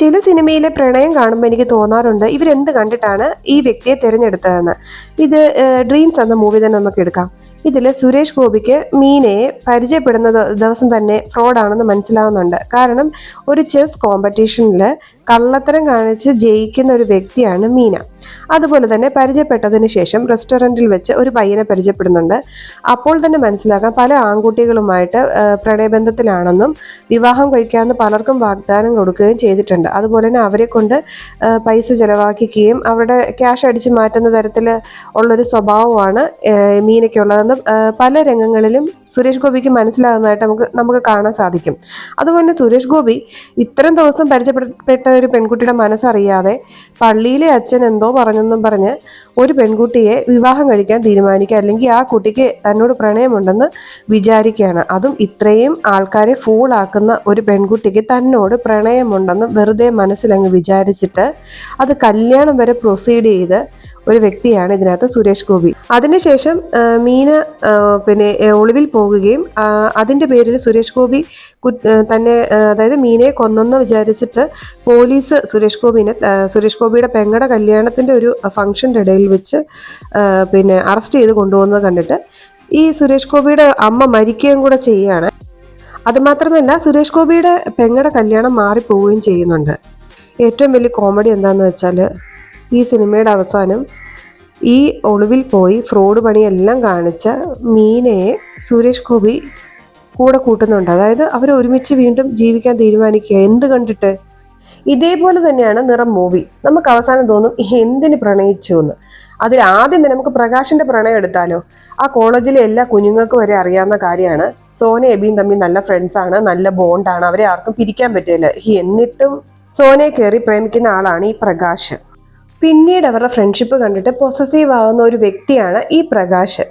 ചില സിനിമയിലെ പ്രണയം കാണുമ്പോൾ എനിക്ക് തോന്നാറുണ്ട് ഇവരെന്ത് കണ്ടിട്ടാണ് ഈ വ്യക്തിയെ തിരഞ്ഞെടുത്തതെന്ന്. ഇത് ഡ്രീംസ് എന്ന മൂവി തന്നെ നമുക്ക് എടുക്കാം. ഇതിൽ സുരേഷ് ഗോപിക്ക് മീനയെ പരിചയപ്പെടുന്ന ദിവസം തന്നെ ഫ്രോഡാണെന്ന് മനസ്സിലാവുന്നുണ്ട്. കാരണം ഒരു ചെസ് കോമ്പറ്റീഷനിൽ കള്ളത്തരം കാണിച്ച് ജയിക്കുന്ന ഒരു വ്യക്തിയാണ് മീന. അതുപോലെ തന്നെ പരിചയപ്പെട്ടതിന് ശേഷം റെസ്റ്റോറന്റിൽ വെച്ച് ഒരു പയ്യനെ പരിചയപ്പെടുന്നുണ്ട്. അപ്പോൾ തന്നെ മനസ്സിലാക്കാം പല ആൺകുട്ടികളുമായിട്ട് പ്രണയബന്ധത്തിലാണെന്നും വിവാഹം കഴിക്കാമെന്ന് പലർക്കും വാഗ്ദാനം കൊടുക്കുകയും ചെയ്തിട്ടുണ്ട്. അതുപോലെ തന്നെ അവരെ കൊണ്ട് പൈസ ചെലവാക്കിക്കുകയും അവരുടെ ക്യാഷ് അടിച്ച് മാറ്റുന്ന തരത്തിൽ ഉള്ളൊരു സ്വഭാവമാണ് മീനയ്ക്കുള്ളതെന്ന് പല രംഗങ്ങളിലും സുരേഷ് ഗോപിക്ക് മനസ്സിലാകുന്നതായിട്ട് നമുക്ക് നമുക്ക് കാണാൻ സാധിക്കും. അതുപോലെ സുരേഷ് ഗോപി ഇത്രയും ദിവസം പരിചയപ്പെട്ട ഒരു പെൺകുട്ടിയുടെ മനസ്സറിയാതെ പള്ളിയിലെ അച്ഛൻ എന്തോ പറഞ്ഞെന്നും പറഞ്ഞ് ഒരു പെൺകുട്ടിയെ വിവാഹം കഴിക്കാൻ തീരുമാനിക്കുക അല്ലെങ്കിൽ ആ കുട്ടിക്ക് തന്നോട് പ്രണയമുണ്ടെന്ന് വിചാരിക്കുകയാണ്. അതും ഇത്രയും ആൾക്കാരെ ഫൂളാക്കുന്ന ഒരു പെൺകുട്ടിക്ക് തന്നോട് പ്രണയമുണ്ടെന്ന് വെറുതെ മനസ്സിലങ്ങ് വിചാരിച്ചിട്ട് അത് കല്യാണം വരെ പ്രൊസീഡ് ചെയ്ത് ഒരു വ്യക്തിയാണ് ഇതിനകത്ത് സുരേഷ് ഗോപി. അതിനുശേഷം മീന പിന്നെ ഒളിവിൽ പോകുകയും അതിന്റെ പേരിൽ സുരേഷ് ഗോപി തന്നെ അതായത് മീനയെ കൊന്നെന്ന് വിചാരിച്ചിട്ട് പോലീസ് സുരേഷ് ഗോപിനെ സുരേഷ് ഗോപിയുടെ പെങ്ങടെ കല്യാണത്തിന്റെ ഒരു ഫംഗ്ഷന്റെ ഇടയിൽ വെച്ച് പിന്നെ അറസ്റ്റ് ചെയ്ത് കൊണ്ടുപോകുന്നത് കണ്ടിട്ട് ഈ സുരേഷ് ഗോപിയുടെ അമ്മ മരിക്കുകയും കൂടെ ചെയ്യുകയാണ്. അതുമാത്രമല്ല സുരേഷ് ഗോപിയുടെ പെങ്ങടെ കല്യാണം മാറിപ്പോവുകയും ചെയ്യുന്നുണ്ട്. ഏറ്റവും വലിയ കോമഡി എന്താണെന്ന് വെച്ചാൽ ഈ സിനിമയുടെ അവസാനം ഈ ഒളിവിൽ പോയി ഫ്രോഡ് പണിയെല്ലാം കാണിച്ച മീനയെ സുരേഷ് ഗോപി കൂടെ കൂട്ടുന്നുണ്ട്. അതായത് അവർ ഒരുമിച്ച് വീണ്ടും ജീവിക്കാൻ തീരുമാനിക്കുക. എന്ത് കണ്ടിട്ട്? ഇതേപോലെ തന്നെയാണ് നിറം മൂവി. നമുക്ക് അവസാനം തോന്നും എന്തിന് പ്രണയിച്ചു എന്ന്? അതിൽ ആദ്യം തന്നെ നമുക്ക് പ്രകാശിന്റെ പ്രണയം എടുത്താലോ? ആ കോളേജിലെ എല്ലാ കുഞ്ഞുങ്ങൾക്കും വരെ അറിയാവുന്ന കാര്യമാണ്. സോന എബിയും തമ്മിൽ നല്ല ഫ്രണ്ട്സാണ് നല്ല ബോണ്ടാണ് അവരെ ആർക്കും പിരിക്കാൻ പറ്റില്ല. എന്നിട്ടും സോനയെ കയറി പ്രേമിക്കുന്ന ആളാണ് ഈ പ്രകാശ്. പിന്നീട് അവരുടെ ഫ്രണ്ട്ഷിപ്പ് കണ്ടിട്ട് പൊസസീവ് ആകുന്ന ഒരു വ്യക്തിയാണ് ഈ പ്രകാശ്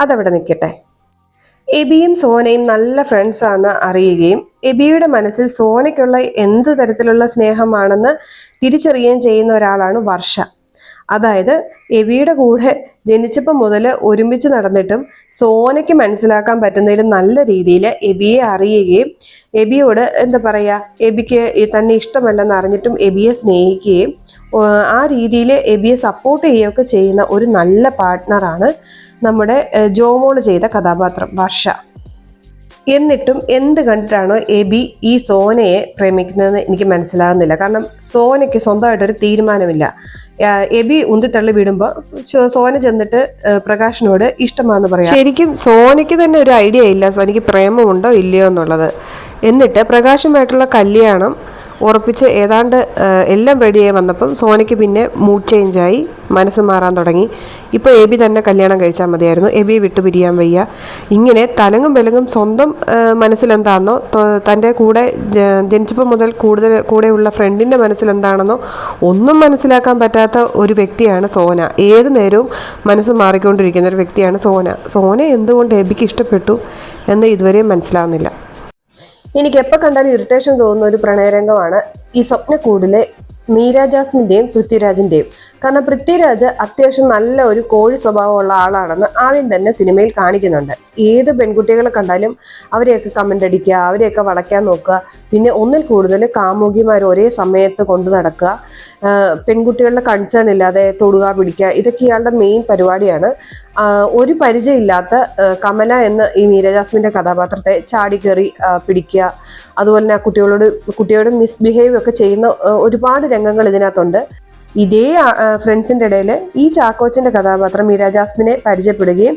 അതവിടെ നിൽക്കട്ടെ. എബിയും സോനയും നല്ല ഫ്രണ്ട്സ് ആണെന്ന് അറിയുകയും എബിയുടെ മനസ്സിൽ സോനയ്ക്കുള്ള എന്ത് തരത്തിലുള്ള സ്നേഹമാണെന്ന് തിരിച്ചറിയുകയും ചെയ്യുന്ന ഒരാളാണ് വർഷ. അതായത് എവിയുടെ കൂടെ ജനിച്ചപ്പം മുതൽ ഒരുമിച്ച് നടന്നിട്ടും സോനയ്ക്ക് മനസ്സിലാക്കാൻ പറ്റുന്നതിൽ നല്ല രീതിയിൽ എബിയെ അറിയുകയും എബിയോട് എന്താ പറയുക എബിക്ക് തന്നെ ഇഷ്ടമല്ലെന്ന് അറിഞ്ഞിട്ടും എബിയെ സ്നേഹിക്കുകയും ആ, രീതിയിൽ എബിയെ സപ്പോർട്ട് ചെയ്യുകയൊക്കെ ചെയ്യുന്ന ഒരു നല്ല പാർട്ട്ണറാണ് നമ്മുടെ ജോമോൾ ചെയ്ത കഥാപാത്രം വർഷ. എന്നിട്ടും എന്ത് കണ്ടിട്ടാണോ എബി ഈ സോനയെ പ്രേമിക്കുന്നതെന്ന് എനിക്ക് മനസ്സിലാകുന്നില്ല. കാരണം സോനയ്ക്ക് സ്വന്തമായിട്ടൊരു തീരുമാനമില്ല. എബി ഉന്തിത്തള്ളി വിടുമ്പോൾ സോന ചെന്നിട്ട് പ്രകാശിനോട് ഇഷ്ടമാണെന്ന് പറയാം. ശരിക്കും സോനയ്ക്ക് തന്നെ ഒരു ഐഡിയ ഇല്ല. സോനയ്ക്ക് പ്രേമമുണ്ടോ ഇല്ലയോ എന്നുള്ളത്. എന്നിട്ട് പ്രകാശുമായിട്ടുള്ള കല്യാണം ഉറപ്പിച്ച് ഏതാണ്ട് എല്ലാം റെഡിയായി വന്നപ്പം സോനയ്ക്ക് പിന്നെ മൂഡ് ചേഞ്ചായി മനസ്സ് മാറാൻ തുടങ്ങി. ഇപ്പോൾ എബി തന്നെ കല്യാണം കഴിച്ചാൽ മതിയായിരുന്നു. എബിയെ വിട്ടു പിരിയാൻ വയ്യ. ഇങ്ങനെ തലങ്ങും വിലങ്ങും സ്വന്തം മനസ്സിലെന്താണെന്നോ തന്റെ കൂടെ ജനിച്ചപ്പോൾ മുതൽ കൂടുതൽ കൂടെയുള്ള ഫ്രണ്ടിന്റെ മനസ്സിലെന്താണെന്നോ ഒന്നും മനസ്സിലാക്കാൻ പറ്റാത്ത ഒരു വ്യക്തിയാണ് സോന. ഏത് നേരവും മനസ്സ് മാറിക്കൊണ്ടിരിക്കുന്ന ഒരു വ്യക്തിയാണ് സോന. സോന എന്തുകൊണ്ട് എബിക്ക് ഇഷ്ടപ്പെട്ടു എന്ന് ഇതുവരെയും മനസ്സിലാവുന്നില്ല. എനിക്ക് എപ്പോൾ കണ്ടാലും ഇറിറ്റേഷൻ തോന്നുന്ന ഒരു പ്രണയരംഗമാണ് ഈ സ്വപ്നക്കൂടിലെ മീര ജാസ്മിന്റെയും പൃഥ്വിരാജിന്റെയും. കാരണം പൃഥ്വിരാജ് അത്യാവശ്യം നല്ല ഒരു കോഴി സ്വഭാവമുള്ള ആളാണെന്ന് ആദ്യം തന്നെ സിനിമയിൽ കാണിക്കുന്നുണ്ട്. ഏത് പെൺകുട്ടികളെ കണ്ടാലും അവരെയൊക്കെ കമന്റ് അടിക്കുക അവരെയൊക്കെ വളയ്ക്കാൻ നോക്കുക. പിന്നെ ഒന്നിൽ കൂടുതൽ കാമുകിമാർ ഒരേ സമയത്ത് കൊണ്ടു നടക്കുക. പെൺകുട്ടികളുടെ കൺസേൺ ഇല്ലാതെ തൊടുക പിടിക്കുക ഇതൊക്കെ ഇയാളുടെ മെയിൻ പരിപാടിയാണ്. ഒരു പരിചയമില്ലാത്ത കമല എന്ന ഈ മീരജാസ്മിന്റെ കഥാപാത്രത്തെ ചാടിക്കേറി പിടിക്കുക. അതുപോലെ തന്നെ കുട്ടികളോട് കുട്ടിയോട് മിസ്ബിഹേവ് ഒക്കെ ചെയ്യുന്ന ഒരുപാട് രംഗങ്ങൾ ഇതിനകത്തുണ്ട്. ഇതേ ഫ്രണ്ട്സിന്റെ ഇടയിൽ ഈ ചാക്കോച്ചന്റെ കഥാപാത്രം മീരാജാസ്മിനെ പരിചയപ്പെടുകയും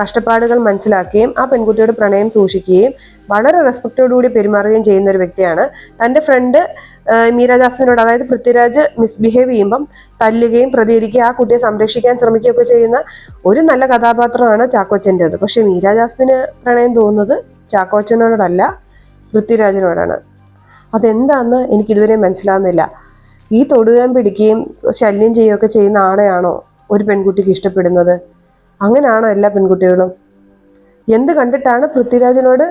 കഷ്ടപ്പാടുകൾ മനസ്സിലാക്കുകയും ആ പെൺകുട്ടിയോട് പ്രണയം സൂക്ഷിക്കുകയും വളരെ റെസ്പെക്റ്റോടുകൂടി പെരുമാറുകയും ചെയ്യുന്ന ഒരു വ്യക്തിയാണ് തന്റെ ഫ്രണ്ട് മീരാജാസ്മിനോട് അതായത് പൃഥ്വിരാജ് മിസ്ബിഹേവ് ചെയ്യുമ്പം തല്ലുകയും പ്രതികരിക്കുകയും ആ കുട്ടിയെ സംരക്ഷിക്കാൻ ശ്രമിക്കുകയൊക്കെ ചെയ്യുന്ന ഒരു നല്ല കഥാപാത്രമാണ് ചാക്കോച്ചന്റെത് പക്ഷേ ജാസ്മിന് പ്രണയം തോന്നുന്നത് ചാക്കോച്ചനോടല്ല പൃഥ്വിരാജിനോടാണ്. അതെന്താണെന്ന് എനിക്കിതുവരെ മനസ്സിലാവുന്നില്ല. ഈ തൊടുകയും പിടിക്കുകയും ശല്യം ചെയ്യുകയൊക്കെ ചെയ്യുന്ന ആളെയാണോ ഒരു പെൺകുട്ടിക്ക് ഇഷ്ടപ്പെടുന്നത്? അങ്ങനെയാണോ എല്ലാ പെൺകുട്ടികളും? എന്ത് കണ്ടിട്ടാണ് പൃഥ്വിരാജിനോട്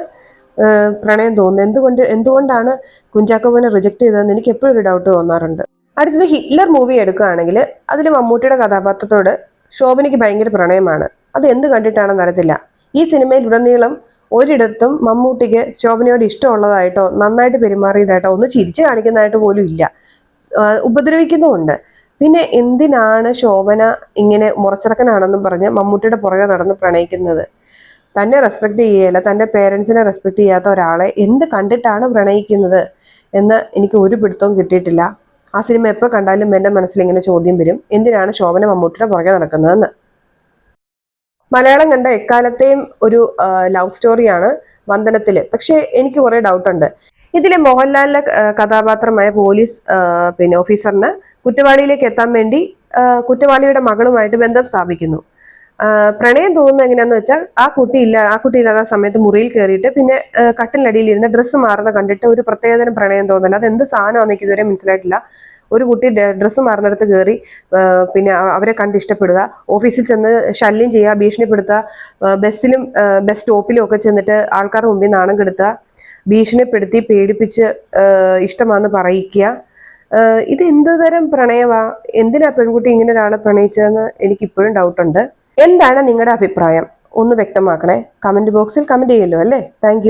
പ്രണയം തോന്നുന്നത്? എന്തുകൊണ്ട് എന്തുകൊണ്ടാണ് കുഞ്ചാക്കോമനെ റിജക്ട് ചെയ്തതെന്ന് എനിക്ക് എപ്പോഴും ഒരു ഡൗട്ട് തോന്നാറുണ്ട്. അടുത്തത് ഹിറ്റ്ലർ മൂവി എടുക്കുകയാണെങ്കിൽ അതിൽ മമ്മൂട്ടിയുടെ കഥാപാത്രത്തോട് ശോഭനയ്ക്ക് ഭയങ്കര പ്രണയമാണ്. അത് എന്ത് കണ്ടിട്ടാണെന്ന് അറിയത്തില്ല. ഈ സിനിമയിൽ ഉടനീളം ഒരിടത്തും മമ്മൂട്ടിക്ക് ശോഭനയോട് ഇഷ്ടമുള്ളതായിട്ടോ നന്നായിട്ട് പെരുമാറിയതായിട്ടോ ഒന്ന് ചിരിച്ചു കാണിക്കുന്നതായിട്ട് പോലും ഇല്ല. ഉപദ്രവിക്കുന്നുമുണ്ട് പിന്നെ എന്തിനാണ് ശോഭന ഇങ്ങനെ മുറച്ചിറക്കനാണെന്നും പറഞ്ഞ് മമ്മൂട്ടിയുടെ പുറകെ നടന്ന് പ്രണയിക്കുന്നത്? തന്നെ റെസ്പെക്ട് ചെയ്യല തന്റെ പേരൻസിനെ റെസ്പെക്ട് ചെയ്യാത്ത ഒരാളെ എന്ത് കണ്ടിട്ടാണ് പ്രണയിക്കുന്നത് എന്ന് എനിക്ക് ഒരു പിടുത്തവും കിട്ടിയിട്ടില്ല. ആ സിനിമ എപ്പോൾ കണ്ടാലും എന്റെ മനസ്സിൽ ഇങ്ങനെ ചോദ്യം വരും എന്തിനാണ് ശോഭന മമ്മൂട്ടിയുടെ പുറകെ നടക്കുന്നതെന്ന്? മലയാളം കണ്ട എക്കാലത്തെയും ഒരു ലവ് സ്റ്റോറിയാണ് വന്ദനത്തിൽ പക്ഷേ എനിക്ക് കുറേ ഡൗട്ട് ഉണ്ട്. ഇതിലെ മോഹൻലാലിന്റെ കഥാപാത്രമായ പോലീസ് പിന്നെ ഓഫീസറിന് കുറ്റവാളിയിലേക്ക് എത്താൻ വേണ്ടി കുറ്റവാളിയുടെ മകളുമായിട്ട് ബന്ധം സ്ഥാപിക്കുന്നു. പ്രണയം തോന്നുന്നത് എങ്ങനെയാന്ന് വെച്ചാൽ ആ കുട്ടി ഇല്ല ആ കുട്ടി ഇല്ലാത്ത സമയത്ത് മുറിയിൽ കയറിയിട്ട് പിന്നെ കട്ടിലടിയിൽ ഇരുന്ന് ഡ്രസ്സ് മാറുന്ന കണ്ടിട്ട് ഒരു പ്രത്യേകതരം പ്രണയം തോന്നല. അത് എന്ത് സാധനമാണെന്ന് എനിക്ക് ഇതുവരെ മനസ്സിലായിട്ടില്ല. ഒരു കുട്ടി ഡ്രസ്സ് മാറുന്നിടത്ത് കയറി പിന്നെ അവരെ കണ്ട് ഇഷ്ടപ്പെടുക. ഓഫീസിൽ ചെന്ന് ശല്യം ചെയ്യുക ഭീഷണിപ്പെടുത്തുക ബസ്സിലും ബസ് സ്റ്റോപ്പിലും ഒക്കെ ചെന്നിട്ട് ആൾക്കാരുടെ മുമ്പിൽ നാണം കെടുത്തുക ഭീഷണിപ്പെടുത്തി പേടിപ്പിച്ച് ഇഷ്ടമാണെന്ന് പറയിക്കുക. ഇത് എന്ത് തരം പ്രണയമാ? എന്തിനാ പെൺകുട്ടി ഇങ്ങനെ ഒരാളെ പ്രണയിച്ചതെന്ന് എനിക്ക് ഇപ്പോഴും ഡൗട്ടുണ്ട് എന്താണ് നിങ്ങളുടെ അഭിപ്രായം? ഒന്ന് വ്യക്തമാക്കണേ. കമന്റ് ബോക്സിൽ കമന്റ് ചെയ്യല്ലോ അല്ലേ? താങ്ക്